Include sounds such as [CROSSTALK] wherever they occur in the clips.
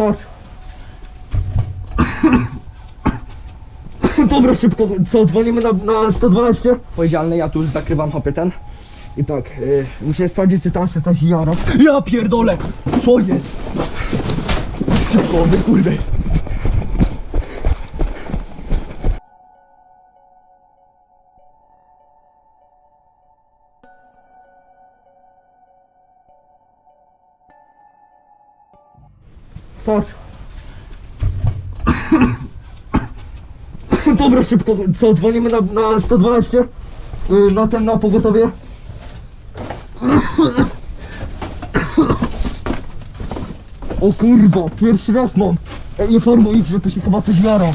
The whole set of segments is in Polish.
Chodź. Dobra, szybko, co, dzwonimy na, na 112? Powiedzialny, ja tu już zakrywam hopie ten. I tak, yy, muszę sprawdzić, czy tam się coś jara. Ja pierdolę! Co jest? Szybko, wy. Chodź. Dobra, szybko, co, dzwonimy na, na 112? Yy, na ten, na pogotowie? O kurwa, pierwszy raz mam. E, Informuj ich, że to się chyba coś jara.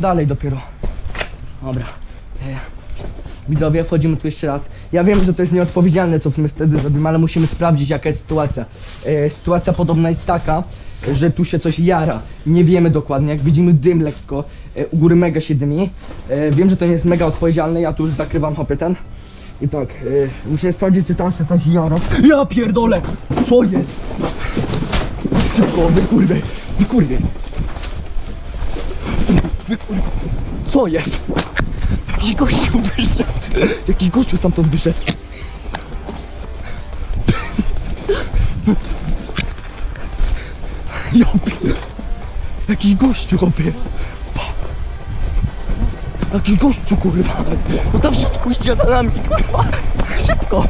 Dalej dopiero. Dobra. E, Widzowie, wchodzimy tu jeszcze raz. Ja wiem, że to jest nieodpowiedzialne, co my wtedy zrobimy, ale musimy sprawdzić, jaka jest sytuacja. E, sytuacja podobna jest taka, że tu się coś jara. Nie wiemy dokładnie, jak widzimy dym lekko, e, u góry mega się dymi. E, wiem, że to nie jest mega odpowiedzialne, ja tu już zakrywam hopie ten. I tak, e, musimy sprawdzić, czy tam się coś jara. Ja pierdolę! Co jest? Szybko, wy kurde, wy kurde. Wy kurde. Co jest? Jakiś gościu wyszedł. Jakiś gościu stamtąd wyszedł. Ja pier... Jakiś gościu chłopie. Jakiś gościu kurwa. No tam środku idzie za nami kurwa. Szybko.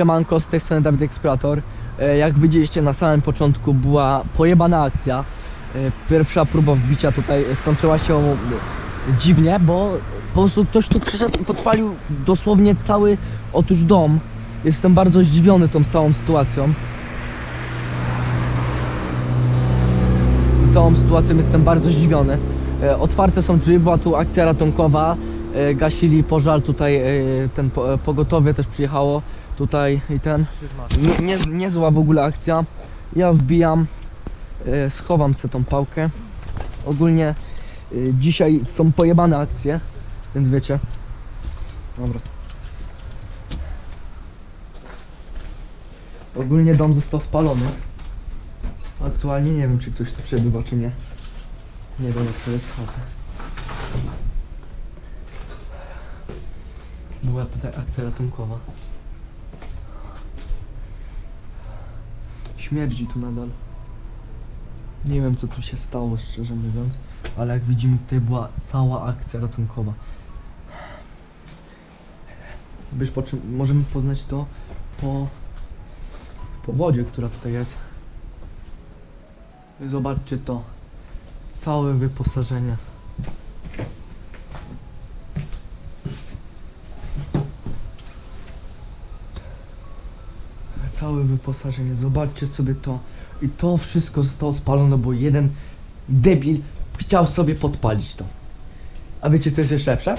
Siemanko, z tej strony Dawid Eksplorator. E, Jak widzieliście na samym początku była pojebana akcja. E, Pierwsza próba wbicia tutaj skończyła się dziwnie, bo po prostu ktoś tu przyszedł i podpalił dosłownie cały otóż dom. Jestem bardzo zdziwiony tą całą sytuacją. Całą sytuacją jestem bardzo zdziwiony. E, Otwarte są drzwi, była tu akcja ratunkowa. E, Gasili pożar tutaj, e, ten e, pogotowie też przyjechało tutaj i ten. Nie, nie, niezła w ogóle akcja. Ja wbijam, schowam sobie tą pałkę. Ogólnie dzisiaj są pojebane akcje, więc wiecie. Dobra. Ogólnie dom został spalony. Aktualnie nie wiem, czy ktoś tu przebywa, czy nie. Nie wiem, jak to jest. Była tutaj akcja ratunkowa. Śmierdzi tu nadal. Nie wiem, co tu się stało, szczerze mówiąc. Ale jak widzimy, tutaj była cała akcja ratunkowa. Byś po czym możemy poznać to po, po wodzie, która tutaj jest. Zobaczcie to. Całe wyposażenie. Całe wyposażenie. Zobaczcie sobie to. I to wszystko zostało spalone, bo jeden debil chciał sobie podpalić to. A wiecie co jest jeszcze lepsze?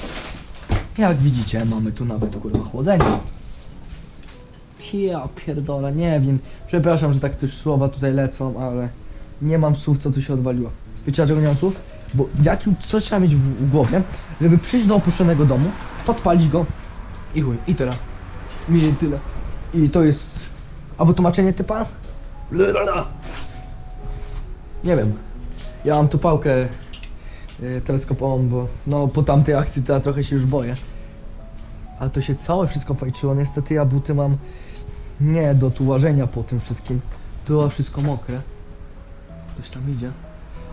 Jak widzicie, mamy tu nawet kurwa chłodzenie. Ja pierdolę, nie wiem. Przepraszam, że tak też słowa tutaj lecą, ale nie mam słów, co tu się odwaliło. Wiecie dlaczego nie mam słów? Bo jakim, co trzeba mieć w, w głowie, żeby przyjść do opuszczonego domu, podpalić go i chuj, i tyle. Mi tyle. I to jest... Albo tłumaczenie typa? Nie wiem. Ja mam tu pałkę y, teleskopową, bo no po tamtej akcji to ja trochę się już boję. Ale to się całe wszystko fajczyło. Niestety ja buty mam nie do tułażenia po tym wszystkim. Było wszystko mokre. Ktoś tam idzie.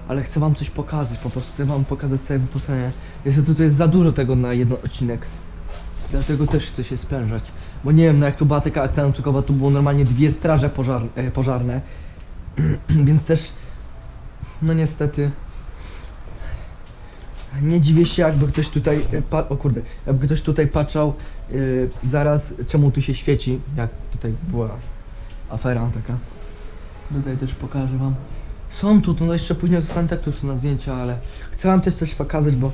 Ale chcę wam coś pokazać, po prostu chcę wam pokazać całe wyposażenie. Niestety tu jest za dużo tego na jeden odcinek. Dlatego też chcę się sprężać. Bo nie wiem, no jak tu była taka akcja ratunkowa, tu było normalnie dwie straże pożar, e, pożarne. [CLEARS THROAT] Więc też, no niestety, nie dziwię się, jakby ktoś tutaj, e, o kurde, jakby ktoś tutaj patrzał yy, zaraz, czemu tu się świeci, jak tutaj była afera taka. Tutaj też pokażę wam. Są tu, no jeszcze później zostanę tak tu są na zdjęcia, ale chcę wam też coś pokazać, bo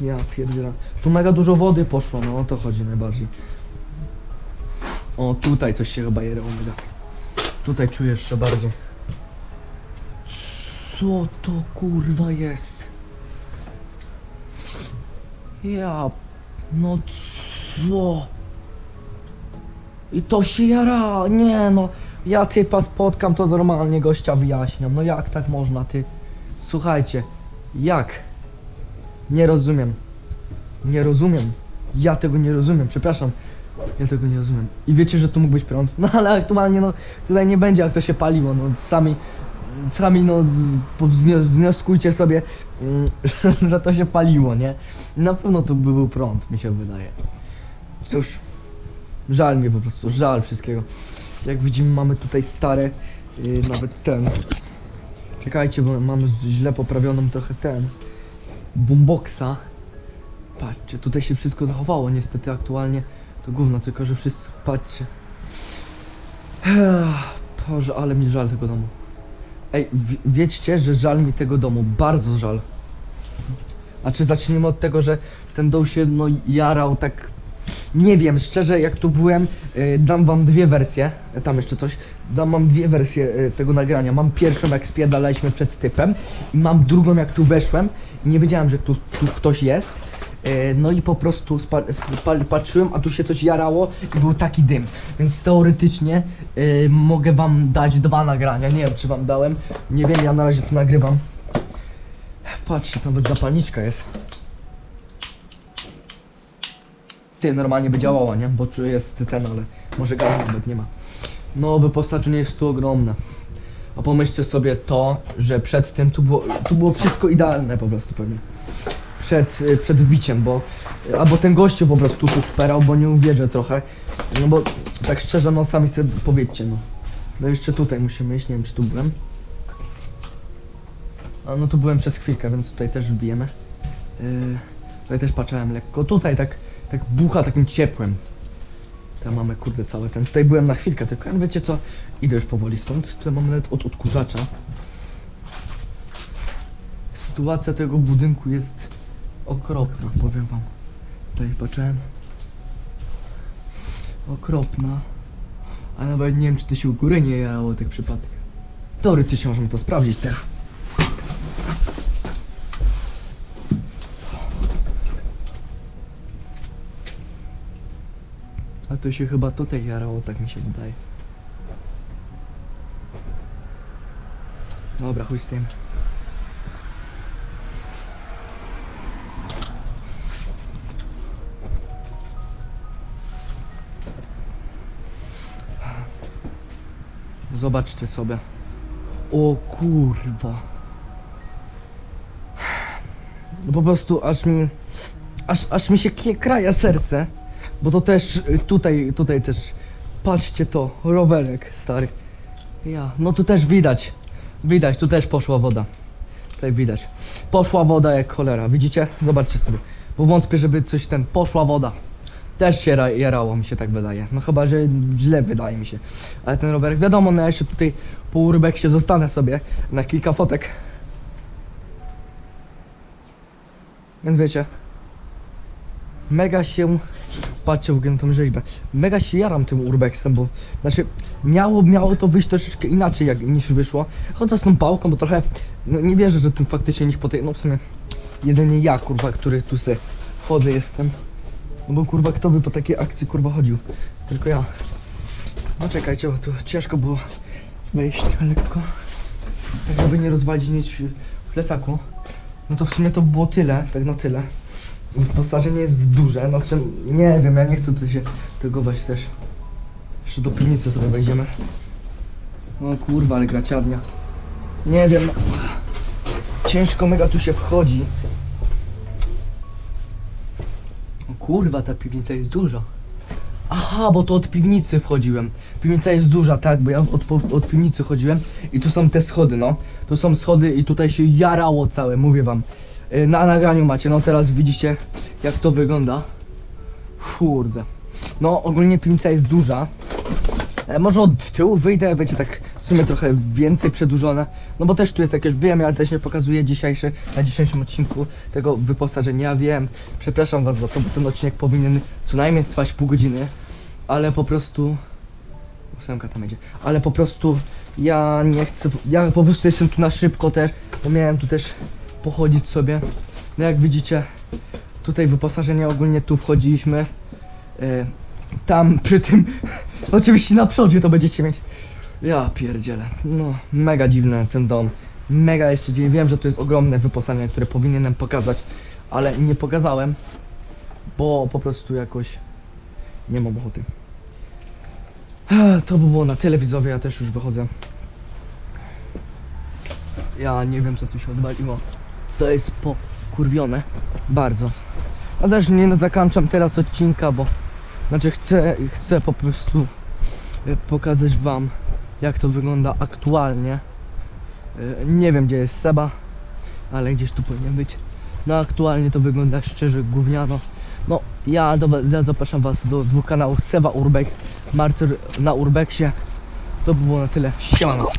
ja pierdzielę. Tu mega dużo wody poszło, no o to chodzi najbardziej. O, tutaj coś się chyba jerało mega. Tutaj czuję jeszcze bardziej. Co to kurwa jest? Ja... No co? I to się jara, nie no. Ja typa spotkam, to normalnie gościa wyjaśniam. No jak tak można, ty? Słuchajcie, jak? Nie rozumiem. Nie rozumiem. Ja tego nie rozumiem, przepraszam. Ja tego nie rozumiem. I wiecie, że tu mógł być prąd. No ale aktualnie no tutaj nie będzie jak to się paliło. No sami, sami no wnioskujcie sobie, mm, [LAUGHS] że to się paliło, nie? Na pewno tu by był prąd, mi się wydaje. Cóż, żal mnie po prostu, żal wszystkiego. Jak widzimy mamy tutaj stare, yy, nawet ten. Czekajcie, bo mamy źle poprawioną trochę ten. Boomboxa. Patrzcie, tutaj się wszystko zachowało, niestety aktualnie to gówno, tylko że wszyscy, patrzcie. Boże, ale mi żal tego domu. Ej, wi- wiedzcie, że żal mi tego domu, bardzo żal. A czy zaczniemy od tego, że ten dom się no jarał tak... Nie wiem, szczerze jak tu byłem, y, dam wam dwie wersje, y, tam jeszcze coś, dam wam dwie wersje y, tego nagrania. Mam pierwszą jak spierdalaliśmy przed typem i mam drugą jak tu weszłem i nie wiedziałem, że tu, tu ktoś jest. Y, No i po prostu patrzyłem, a tu się coś jarało i był taki dym. Więc teoretycznie y, mogę wam dać dwa nagrania. Nie wiem czy wam dałem. Nie wiem, ja na razie tu nagrywam. Patrzcie, nawet zapalniczka jest. Ty, normalnie by działała, nie? Bo tu jest ten, ale może gazu nawet nie ma. No, wyposażenie jest tu ogromne. A pomyślcie sobie to, że przed tym tu było, tu było wszystko idealne po prostu pewnie. Przed, y, przed wbiciem, bo albo ten gościu po prostu tu szperał, bo nie uwierzę trochę. No bo tak szczerze, no sami sobie powiedzcie, no. No jeszcze tutaj musimy iść, nie wiem czy tu byłem. A no tu byłem przez chwilkę, więc tutaj też wbijemy. Yy, tutaj też patrzałem lekko. Tutaj tak, tak bucha takim ciepłem. Tam mamy kurde całe ten. Tutaj byłem na chwilkę, tylko ja wiecie co? Idę już powoli stąd. Tutaj mam nawet od odkurzacza. Sytuacja tego budynku jest okropna, powiem wam. Tutaj patrzyłem. Okropna. A nawet nie wiem, czy to się u góry nie jarało tych przypadków. Teoretycznie możemy to sprawdzić teraz. A to się chyba tutaj jarało, tak mi się wydaje. Dobra, chuj z tym. Zobaczcie sobie. O kurwa. No po prostu aż mi... Aż, aż mi się kraja serce. Bo to też y, tutaj, tutaj też. Patrzcie to, rowerek stary. Ja, no tu też widać. Widać, tu też poszła woda. Tutaj widać. Poszła woda jak cholera, widzicie? Zobaczcie sobie. Bo wątpię, żeby coś ten. Poszła woda. Też się ra- jarało, mi się tak wydaje. No chyba, że źle wydaje mi się. Ale ten rowerek, wiadomo, no ja jeszcze tutaj po urbek się zostanę sobie na kilka fotek. Więc wiecie. Mega się patrzę w tą rzeźbę. Mega się jaram tym urbexem, bo znaczy miało, miało to wyjść troszeczkę inaczej jak, niż wyszło. Chodzę z tą pałką, bo trochę no, nie wierzę, że tu faktycznie niż po tej, no w sumie jedynie ja kurwa, który tu se chodzę jestem. No bo kurwa kto by po takiej akcji kurwa chodził? Tylko ja. No czekajcie, bo tu ciężko było wejść lekko. Tak żeby nie rozwalić nic w plecaku. No to w sumie to było tyle, tak na tyle. Wyposażenie jest duże, znaczy nie wiem, ja nie chcę tu się tegować też. Jeszcze do piwnicy sobie wejdziemy. O kurwa, ale graciadnia. Nie wiem, no. ciężko mega tu się wchodzi. Kurwa, ta piwnica jest duża. Aha, bo to od piwnicy wchodziłem. Piwnica jest duża, tak, bo ja od, od piwnicy chodziłem i tu są te schody, no. Tu są schody i tutaj się jarało całe, mówię wam. Y, Na nagraniu macie, no teraz widzicie jak to wygląda. Kurde. No ogólnie piwnica jest duża. E, może od tyłu wyjdę, będzie tak sumie trochę więcej przedłużone. No bo też tu jest jakieś, wiem, ale też nie pokazuję dzisiejszy, na dzisiejszym odcinku tego wyposażenia. Wiem, przepraszam was za to, bo ten odcinek powinien co najmniej trwać pół godziny. Ale po prostu... Ósemka tam jedzie. Ale po prostu ja nie chcę, ja po prostu jestem tu na szybko też, bo miałem tu też pochodzić sobie. No jak widzicie, tutaj wyposażenie ogólnie tu wchodziliśmy. E, tam przy tym, [LAUGHS] oczywiście na przodzie to będziecie mieć. Ja pierdzielę, no mega dziwny ten dom. Mega jeszcze dziwny. Wiem, że to jest ogromne wyposażenie, które powinienem pokazać, ale nie pokazałem, bo po prostu jakoś nie mam ochoty. To by było na tyle widzowie, ja też już wychodzę. Ja nie wiem co tu się odwaliło. To jest pokurwione. Bardzo. A też nie zakończam teraz odcinka, bo znaczy chcę, chcę po prostu e, pokazać wam jak to wygląda aktualnie. E, Nie wiem gdzie jest Seba, ale gdzieś tu powinien być. No aktualnie to wygląda szczerze gówniano. No ja, do, ja zapraszam was do dwóch kanałów Seba Urbex, Martyr na Urbexie. To by było na tyle. Siemano.